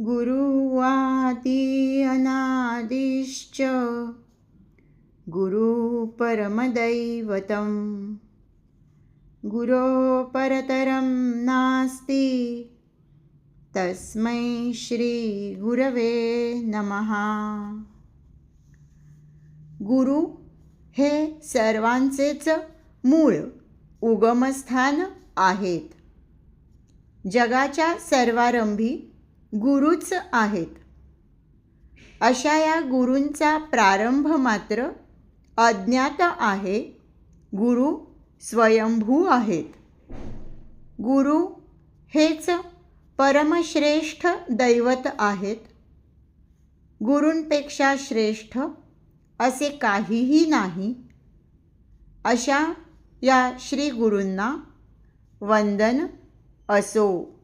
गुरुवादी अनादिश्च गुरुपरमदैवतं गुरोपरतरं नास्ति। तस्मै श्रीगुरवे नमः। गुरु हे सर्वांचेच मूळ उगमस्थान आहेत. जगाच्या सर्वारंभी गुरुच आहेत. अशा या गुरूंचा प्रारंभ मात्र अज्ञात आहे. गुरु स्वयंभू आहेत. गुरु हेच परमश्रेष्ठ दैवत आहेत. गुरूंपेक्षा श्रेष्ठ असे काहीही नाही. अशा या श्री गुरूंना वंदन असो.